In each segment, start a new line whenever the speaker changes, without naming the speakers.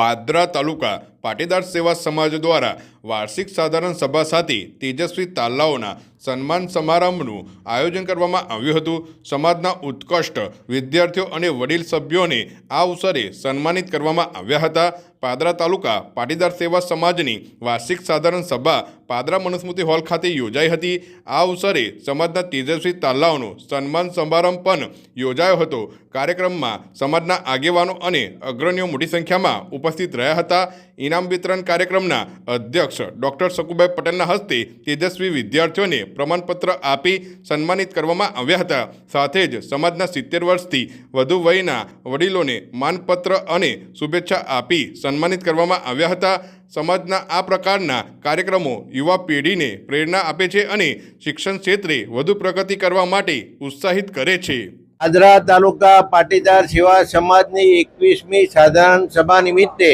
પાદરા તાલુકા પાટીદાર સેવા સમાજ દ્વારા વાર્ષિક સાધારણ સભા સાથે તેજસ્વી તાલાઓના સન્માન સમારંભનું આયોજન કરવામાં આવ્યું હતું. સમાજના ઉત્કૃષ્ટ વિદ્યાર્થીઓ અને વડીલ સભ્યોને આ અવસરે સન્માનિત કરવામાં આવ્યા હતા. પાદરા તાલુકા પાટીદાર સેવા સમાજની વાર્ષિક સાધારણ સભા પાદરા મનુસ્મૃતિ હોલ ખાતે યોજાઈ હતી. આ અવસરે સમાજના તેજસ્વી તાલાઓનો સન્માન સમારંભ પણ યોજાયો હતો. કાર્યક્રમમાં સમાજના આગેવાનો અને અગ્રણીઓ મોટી સંખ્યામાં ઉપસ્થિત રહ્યા હતા. ઇનામ વિતરણ કાર્યક્રમના અધ્યક્ષ ડોક્ટર શકુભાઈ પટેલના હસ્તે તેજસ્વી વિદ્યાર્થીઓને પ્રમાણપત્ર આપી સન્માનિત કરવામાં આવ્યા હતા. સાથે જ સમાજના સિત્તેર વર્ષથી વધુ વયના વડીલોને માનપત્ર અને શુભેચ્છા આપી સન્માનિત કરવામાં આવ્યા હતા. સમાજના આ પ્રકારના કાર્યક્રમો યુવા પેઢીને પ્રેરણા આપે છે અને શિક્ષણ ક્ષેત્રે વધુ પ્રગતિ કરવા માટે ઉત્સાહિત કરે છે.
આદરા તાલુકા પાટીદાર સેવા સમાજની એકવીસમી સાધારણ સભા નિમિત્તે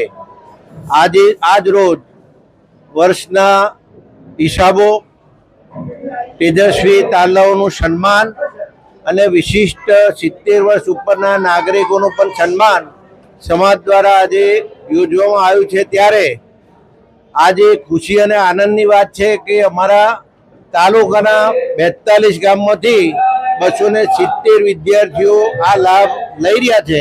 આજે, આજ રોજ વર્ષના હિસાબો તેજસ્વી તાલાઓનું સન્માન અને વિશિષ્ટ સિત્તેર વર્ષ ઉપરના નાગરિકોનું પણ સન્માન સમાજ દ્વારા આજે યોજવામાં આવ્યું છે. ત્યારે આજે ખુશી અને આનંદની વાત છે કે અમારા તાલુકાના બેતાલીસ ગામમાંથી બસો સિત્તેર વિદ્યાર્થીઓ આ લાભ લઈ રહ્યા છે.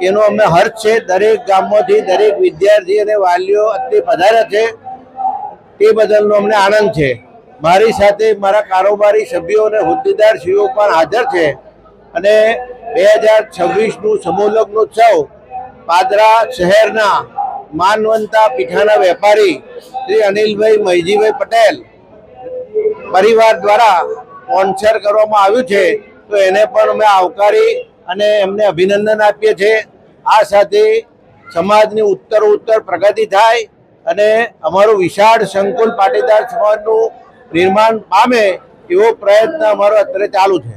એનો અમે હર્ષ છે. દરેક ગામમાંથી દરેક વિદ્યાર્થી અને વાલીઓ અત્રે પધાર્યા છે. તે બદલનો અમને આનંદ છે. મારી સાથે મારા કારોબારી સભ્યો અને હોદ્દેદારશ્રીઓ પણ હાજર છે. અને બે હજાર છવ્વીસનું સમૂહલગ્નોત્સવ પાદરા શહેરના માનવંતા પીઠાના વેપારી શ્રી અનિલભાઈ મહીજીભાઈ પટેલ પરિવાર દ્વારા સ્પોન્સર કરવામાં આવ્યું છે. તો એને પણ અમે આવકારી અને એમને અભિનંદન આપીએ છીએ. આ સાથે સમાજની ઉત્તર ઉત્તર પ્રગતિ થાય અને અમારું વિશાળ સંકુલ પાટીદાર સમાજનું નિર્માણ પામે એવો પ્રયત્ન અમારો અત્યારે ચાલુ છે.